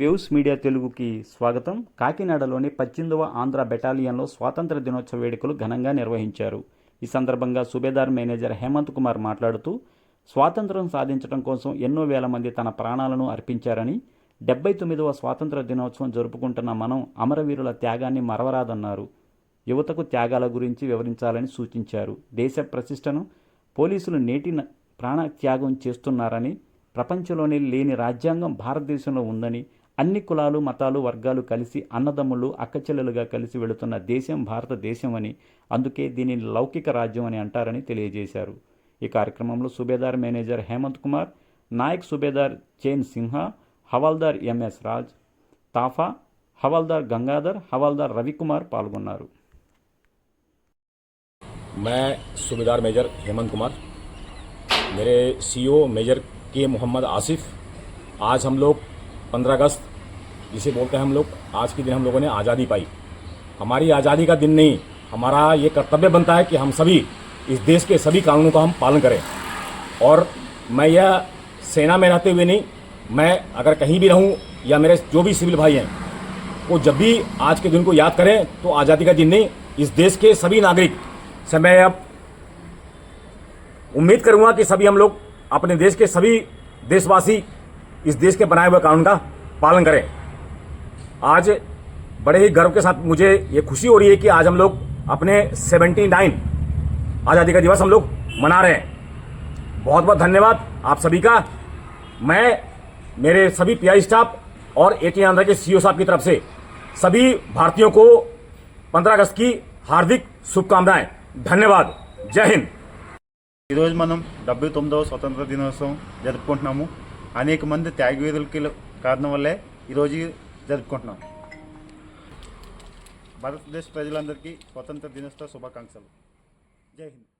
Waves media తెలుగుకి స్వాగతం. కాకినాడలోని పద్దెనిమిదవ ఆంధ్ర బెటాలియన్లో స్వాతంత్ర దినోత్సవ వేడుకలు ఘనంగా నిర్వహించారు. ఈ సందర్భంగా సుబేదార్ మేనేజర్ హేమంత్ కుమార్ మాట్లాడుతూ స్వాతంత్రం సాధించడం కోసం ఎన్నో వేల మంది తన ప్రాణాలను అర్పించారని డెబ్బై తొమ్మిదవ స్వాతంత్ర దినోత్సవం జరుపుకుంటున్న మనం అమరవీరుల త్యాగాన్ని మరవరాదన్నారు. యువతకు త్యాగాల గురించి వివరించాలని సూచించారు. దేశ ప్రతిష్టను పోలీసులు నేటి ప్రాణ ప్రాణత్యాగం చేస్తున్నారని ప్రపంచంలోనే లేని రాజ్యాంగం భారతదేశంలో ఉందని అన్ని కులాలు మతాలు వర్గాలు కలిసి అన్నదమ్ములు అక్కచెల్లెలుగా కలిసి వెళుతున్న దేశం భారతదేశం అని అందుకే దీనిని లౌకిక రాజ్యం అని అంటారని తెలియజేశారు ఈ కార్యక్రమంలో సుబేదార్ మేనేజర్ హేమంత్ కుమార్ నాయక్ సుబేదార్ చైన్ సింహ హవాల్దార్ ఎంఎస్ రాజ్ తాఫా హవాల్దార్ గంగాధర్ హవాల్దార్ రవికుమార్ పాల్గొన్నారు मैं सूबेदार मेजर हेमंत कुमार मेरे सीईओ मेजर के मोहम्मद आसिफ आज हम लोग 15 अगस्त, जिसे बोलते हैं हम लोग, आज के दिन हम लोगों ने आज़ादी पाई। हमारी आज़ादी का दिन नहीं, हमारा ये कर्तव्य बनता है कि हम सभी, इस देश के सभी कानूनों का हम पालन करें। और मैं यह सेना में रहते हुए नहीं, मैं अगर कहीं भी रहूँ, या मेरे जो भी सिविल भाई हैं, वो जब भी आज के दिन को याद करें तो आज़ादी का दिन नहीं, इस देश के सभी नागरिक। से मैं अब उम्मीद करूँगा कि सभी हम लोग, अपने देश के सभी देशवासी इस देश के बनाए हुए कानून का पालन करें आज बड़े ही गर्व के साथ मुझे ये खुशी हो रही है कि आज हम लोग अपने 79 आज़ादी का दिवस हम लोग मना रहे हैं बहुत बहुत धन्यवाद आप सभी का मैं मेरे सभी पीआई स्टाफ और एटी आंध्र के सीईओ साहब की तरफ से सभी भारतीयों को 15 अगस्त की हार्दिक शुभकामनाएं धन्यवाद जय हिंद ఈరోజు మనం డెబ్బై తొమ్మిదవ స్వతంత్ర దినోత్సవం జరుపుకుంటున్నాము అనేక మంది త్యాగవీరులకి కారణం వల్లే ఈరోజు జరుపుకుంటున్నాం. భారతదేశ ప్రజలందరికీ స్వతంత్ర దినోత్సవ శుభాకాంక్షలు. జై హింద్.